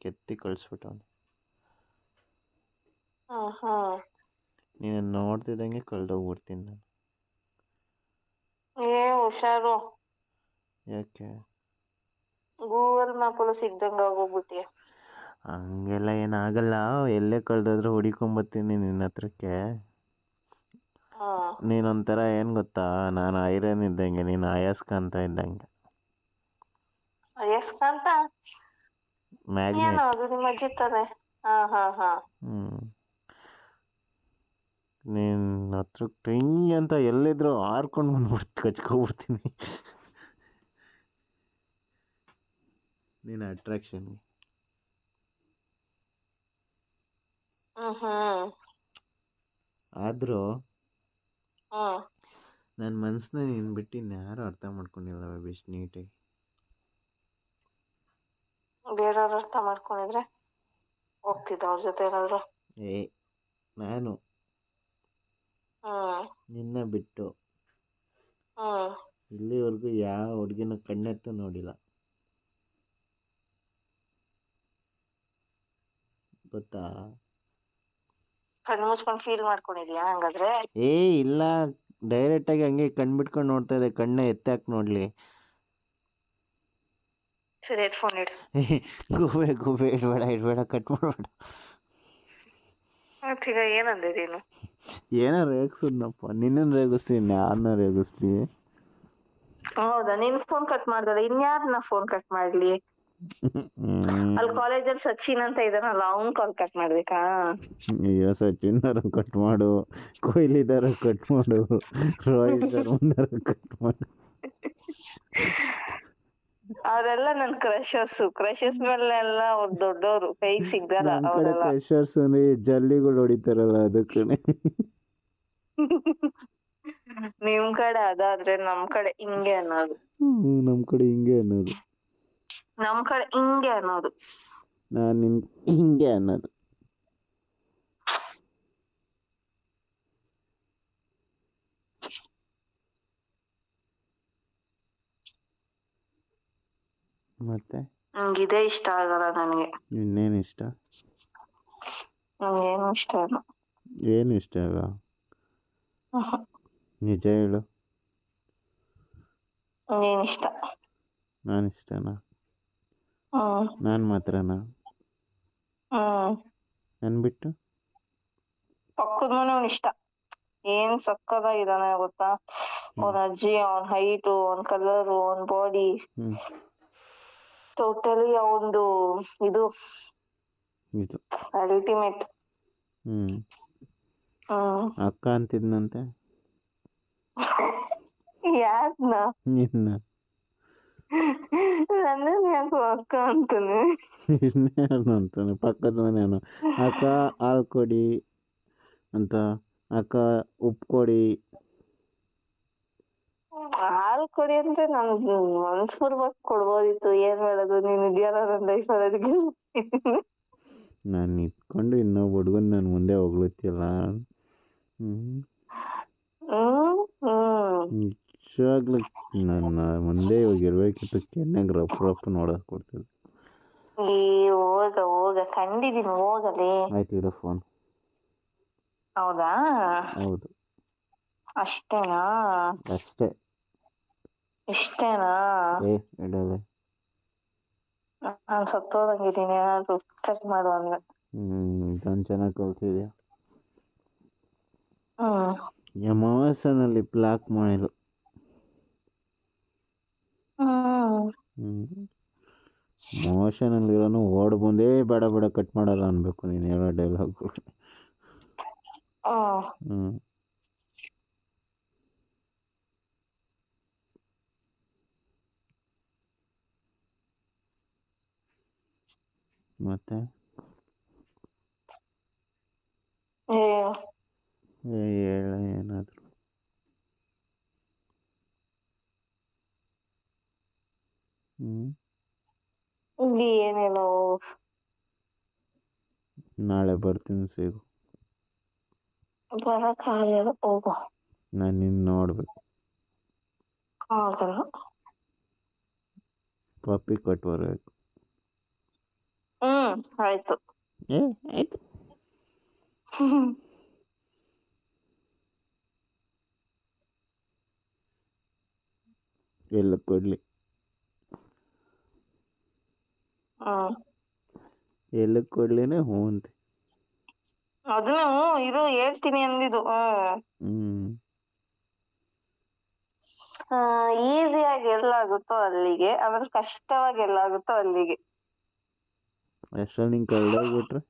ಕೆತ್ತಿ ಕಳಿಸ್ಬಿಟ್ಟವನೆ ಆಹಾ. ನೀನು ನೋಡ್ತಿದ್ದಂಗೆ ಕಳ್ದೋಗ್ಬಿಡ್ತೀನಿ ನಾನು. ಏ ಹುಷಾರು. ಯಾಕೆ? ಗೂಗಲ್ ಮ್ಯಾಪಲ್ಲೂ ಸಿಗ್ದಂಗೆ ಆಗೋಗ್ಬಿಟ್ಟಿಯ ಹಂಗೆಲ್ಲ ಏನಾಗಲ್ಲ. ಎಲ್ಲೇ ಕಳೆದಾದ್ರೂ ಹುಡಿಕೊಂಬತ್ತೀನಿ ನಿನ್ನ ಹತ್ರಕ್ಕೆ. ಹಾ. ನೀನೊಂಥರ ಏನು ಗೊತ್ತಾ? ನಾನು ಐರನ್ ಇದ್ದಂಗೆ ನೀನು ಅಯಸ್ಕಾಂತ ಇದ್ದಂಗೆ. ಎಸ್ಕಂತ ಮ್ಯಾಗ್ನೆಟ್. ಏನೋ ಅದು ನಿಮ್ಮ ಅಜ್ಜಿ ತಾನೆ ಹಾ ಹಾ ಹಾ. ಹ್ಮ್. ನಿನ್ನ ಹತ್ರಕ್ಕೆ ಟೈ ಅಂತ ಎಲ್ಲಿದ್ರು ಹಾರ್ಕೊಂಡು ಬಂದ್ಬಿಡ್ತೀನಿ ಕಚ್ಕೊಬಿಡ್ತೀನಿ. ನೀನು ಅಟ್ರಾಕ್ಷನ್ ಹ್ಮ್ ಹ್ಮ್. ಆದರೂ ಹ್ಮ್. ನನ್ನ ಮನಸ್ಸನ್ನ ನೀನು ಬಿಟ್ಟು ಇನ್ಯಾರೂ ಅರ್ಥ ಮಾಡ್ಕೊಂಡಿಲ್ಲ ಬೆಸ್ಟ್ ನೀಟಾಗಿ. ಬೇರೆಯವ್ರು ಅರ್ಥ ಮಾಡ್ಕೊಂಡಿದ್ರೆ ಹೋಗ್ತಿದ್ದ ಅವ್ರ ಜೊತೆ ಏನಾದ್ರು. ಏ ನಾನು ಹ್ಮ್. ನಿನ್ನ ಬಿಟ್ಟು ಹ್ಮ್. ಇಲ್ಲಿವರೆಗೂ ಯಾವ ಹುಡುಗಿನ ಕಣ್ಣೆತ್ತು ನೋಡಿಲ್ಲ. ಗೊತ್ತಾ? ಕಣ್ಣು ಮುಚ್ಕೊಂಡು ಫೀಲ್ ಮಾಡ್ಕೊಂಡಿದ್ಯಾ ಹಂಗಾದ್ರೆ? ಏ ಇಲ್ಲ. ಡೈರೆಕ್ಟಾಗಿ ಹಂಗೆ ಕಣ್ಣು ಬಿಟ್ಕೊಂಡು ನೋಡ್ತಾ ಇದೆ. ಕಣ್ಣೆ ಎತ್ತಾಕ್ ನೋಡಲಿ. ಸರಿ ಫೋನ್ ಇಡು. ಗೂಬೆ ಗೂಬೆ ಇಡಬೇಡ ಇಡಬೇಡ ಕಟ್ ಮಾಡಬೇಡ. ಮತ್ತೀಗ ಏನಂದೆ ನೀನು? ಏನೋ ರೇಗಿಸಿದ್ನಪ್ಪ. ನಿನ್ನ ರೇಗಿಸ್ತೀನಿ ಯಾರನ್ನ ರೇಗಿಸ್ತೀನಿ. ಹೌದಾ? ನಿನ್ ಫೋನ್ ಕಟ್ ಮಾಡ್ದಲ್ಲ ಇನ್ಯಾರನ್ನ ಫೋನ್ ಕಟ್ ಮಾಡ್ಲಿ? ಅಲ್ಲಿ ಕಾಲೇಜಲ್ಲಿ ಸಚಿನ್ ಅಂತ ಇದಾನಲ್ಲ ಅವ್ನ್ ಕಾಲ್ ಕಟ್ ಮಾಡ್ಬೇಕಾ? ಅಯ್ಯೋ ಸಚಿನ್ ದರ ಕಟ್ ಮಾಡು. ಕೊಹ್ಲಿ ದರ ಕಟ್ ಮಾಡು. ರೋಹಿತ್ ಶರ್ಮಾ ದರ ಕಟ್ ಮಾಡು. ಅವರೆಲ್ಲ ನನ್ ಕ್ರಷರ್ಸ್ ಕ್ರಷರ್ಸ್ ಮೇಲೆ ಎಲ್ಲ ಅವ್ರು ದೊಡ್ಡವರು ಕೈಗ್ ಸಿಗ್ದಲ್ಲ ನಮ್ ಕಡೆ ಅವರೆಲ್ಲ. ಪ್ರೆಷರ್ಸ್ ಅಂದ್ರೆ ಜಲ್ಲಿಗಳು ಹೊಡಿತಾರಲ್ಲ ಅದಕ್ಕೆ. ನಿಮ್ ಕಡೆ ಅದಾದ್ರೆ ನಮ್ ಕಡೆ ಹಿಂಗೆ ಅನ್ನೋದು. ನಮ್ ಕಡೆ ಹಿಂಗೆ ಅನ್ನೋದು. ನಮ್ ಕಡೆ ಹಿಂಗೆ ಅನ್ನೋದು. ನಾನು ನಿನ್ ಹಿಂಗೆ ಅನ್ನೋದು. ಮತ್ತೆ? ನಂಗೆ ಇದೇ ಇಷ್ಟ ಆಗಲ್ಲ ನನಗೆ. ಇನ್ನೇನು ಇಷ್ಟ? ನಂಗೇನು ಇಷ್ಟ ಇಲ್ಲ. ಏನು ಇಷ್ಟ ಅಲ್ಲ ನಿಜ ಹೇಳು. ನೀನು ಇಷ್ಟ? ನಾನು ಇಷ್ಟನಾ? ಹ್ಮ್. ನಾನು ಮಾತ್ರನಾ? ಹ್ಮ್. ನನ್ ಬಿಟ್ಟು? ಪಕ್ಕದ ಮನೆಯವ್ನ್ ಇಷ್ಟ. ಏನ್ ಸಕ್ಕದಾಗಿದಾನೆ ಗೊತ್ತಾ? ಅವನ ಅಜ್ಜಿ ಅವನ್ ಹೈಟು ಅವನ ಕಲರ್ ಅವನ ಬಾಡಿ ಹ್ಮ್. ಟೋಟಲಿ ಒಂದು ಇದು ಇದು. ಅಲ್ಟಿಮೇಟ್ ಹ್ಮ್. ಹ್ಮ್. ಅಕ್ಕ ಅಂತಿದ್ನಂತೆ? ಯಾರ್ನ? ನಿನ್ನ. ನನ್ನನ್ ಯಾಕೋ ಅಕ್ಕ ಅಂತಾನೆ? ಇನ್ನೇನು ಅಂತಾನೆ? ಪಕ್ಕದ ಮನೆಯವನು. ಅಕ್ಕ ಹಾಲು ಕೊಡಿ ಅಂತ. ಅಕ್ಕ ಉಪ್ಪು ಕೊಡಿ. ಹಾಲ್ ಕೊಡಿ ಅಂದ್ರೆ ನಾನು ಮನ್ಸ್ ಬರ್ಬೇಕು ಕೊಡ್ಬೋದಿತ್ತು. ಏನ್ ಮಾಡೋದು? ನೀನ್ ಇದೆಯಲ್ಲ ನನ್ ಲೈಫ್ ಅದಕ್ಕೆ ನಾನು ನಿಂತ್ಕೊಂಡು ಇನ್ನೊಬ್ಬ ಹುಡುಗನ ನನ್ನ ಮುಂದೆ ಹೊಗಳುತ್ತಿಲ್ಲ ನಿಜವಾಗ್ಲೂ ನನ್ನ ಮುಂದೆ ಇವಾಗ ಇರ್ಬೇಕಿತ್ತು ಕೆನ್ನಾಗ ರಫ್ ರಫ್ ನೋಡಕ್ ಕೊಡ್ತಿದ್ದೆ ಈ ಹೋಗ ಹೋಗ. ಕಂಡಿದೀನಿ ಹೋಗಲೇ. ಆಯ್ತು ಇಡ ಫೋನ್ ಹೌದಾ? ಹೌದು. ಅಷ್ಟೇನಾ? ಅಷ್ಟೇ. ಇಷ್ಟೇನಾ? ಏ ಇಡೋದೆ ನಾನ್ ಸತ್ತೋದಂಗಿದ್ದೀನಿ ಏನಾದ್ರು ಕಟ್ ಮಾಡು ಅಂದ್ರೆ ಹ್ಮ್ ಇದೊಂದು ಚೆನ್ನಾಗಿ ಕಲ್ತಿದ್ಯಾ ಹ್ಮ್. ಅಮಾವಾಸ್ಯನಲ್ಲಿ ಬ್ಲಾಕ್ ಮಾಡಿಲ್ಲ ಹ್ಮ್. ಹ್ಮ್. ಮೋಷನಲ್ಲಿರೋನು ಓಡ್ ಬಂದೇ ಬೇಡ ಬೇಡ ಕಟ್ ಮಾಡಲ್ಲ ಅನ್ಬೇಕು ನೀನು ಹೇಳೋ ಡೈಲಾಗ್ಗಳು ಹ್ಮ್. ಮತ್ತೆ? ಏ ಏ ಹೇಳ ಏನಾದ್ರು. ಹ್ಮ್. ಇಲ್ಲಿ ಏನೇನೋ. ನಾಳೆ ಬರ್ತೀನಿ ಸಿಗು. ಬರಕ್ ಆಗಲ್ಲ ಹೋಗು. ನಾನು ನಿನ್ನ ನೋಡ್ಬೇಕು. ಆಗಲ್ಲ ಪಪ್ಪಿ ಕೊಟ್ಟು ಬರ್ಬೇಕು. ಹ್ಮ್ ಆಯ್ತು ಆಯ್ತು ಎಲ್ಲ ಕೊಡ್ಲಿ ಹ್ಮ್ ಎಲ್ಲ ಕೊಡ್ಲಿನೇ ಹ್ಞೂ ಅಂತ ಅದನ್ನು ಇದು ಹೇಳ್ತೀನಿ ಅಂದಿದ್ದು ಹ್ಮ್ ಎಲ್ಲ ಈಸಿಯಾಗಿ ಎಲ್ಲಾಗುತ್ತೋ ಅಲ್ಲಿಗೆ ಆಮೇಲೆ ಕಷ್ಟವಾಗಿ ಎಲ್ಲ ಆಗುತ್ತೋ ಅಲ್ಲಿಗೆ ಅಷ್ಟ್ರಲ್ಲಿ ನಿಂಗೆ ಕಳ್ದೋಗ್ಬಿಟ್ರೆ?